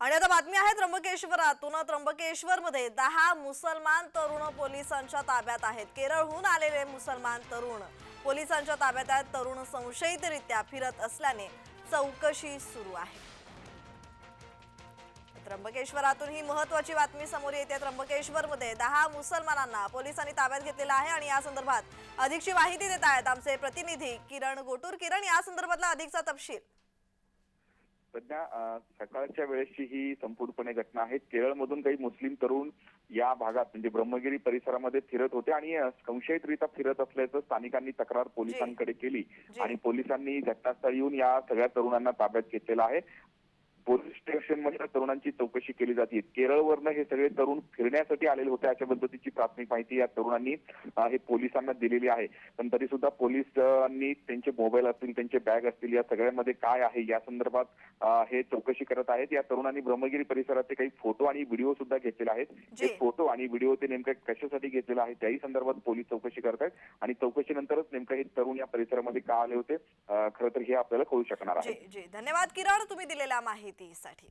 आणि आता बातमी आहे त्र्यंबकेश्वरातून त्र्यंबकेश्वरमध्ये दहा मुसलमान तरुण पोलिसांच्या ताब्यात आहेत. केरळहून आलेले मुसलमान तरुण पोलिसांच्या ताब्यात आहेत. तरुण संशयितरित्या फिरत असल्याने चौकशी सुरू आहे. त्र्यंबकेश्वरातून ही महत्वाची बातमी समोर येते. त्र्यंबकेश्वरमध्ये दहा मुसलमानांना पोलिसांनी ताब्यात घेतलेला आहे आणि या संदर्भात अधिकची माहिती देत आहेत आमचे प्रतिनिधी किरण गोटूर. किरण या संदर्भातला अधिकचा तपशील. सध्या सकाळच्या वेळेसची ही संपूर्णपणे घटना आहे. केरळमधून काही मुस्लिम तरुण या भागात म्हणजे ब्रह्मगिरी परिसरामध्ये फिरत होते आणि संशयितरित्या फिरत असल्याचं स्थानिकांनी तक्रार पोलिसांकडे केली. आणि पोलिसांनी घटनास्थळी येऊन या सगळ्या तरुणांना ताब्यात घेतलेला आहे. पोलीस स्टेशनमध्ये त्या तरुणांची चौकशी केली जाते. केरळवरनं हे सगळे तरुण फिरण्यासाठी आलेले होते अशा पद्धतीची प्राथमिक माहिती या तरुणांनी हे पोलिसांना दिलेली आहे. पण तरी सुद्धा पोलिसांनी त्यांचे मोबाईल असतील त्यांचे बॅग असतील या सगळ्यामध्ये काय आहे या संदर्भात हे चौकशी करत आहेत. या तरुणांनी ब्रह्मगिरी परिसराचे काही फोटो आणि व्हिडिओ सुद्धा घेतलेले आहेत. हे फोटो आणि व्हिडिओ ते नेमकं कशासाठी घेतलेला आहे त्याही संदर्भात पोलीस चौकशी करत आहेत. आणि चौकशीनंतरच नेमकं हे तरुण या परिसरामध्ये का आले होते खरं तर हे आपल्याला कळू शकणार आहे. धन्यवाद किरण तुम्ही दिलेल्या माहितीसाठी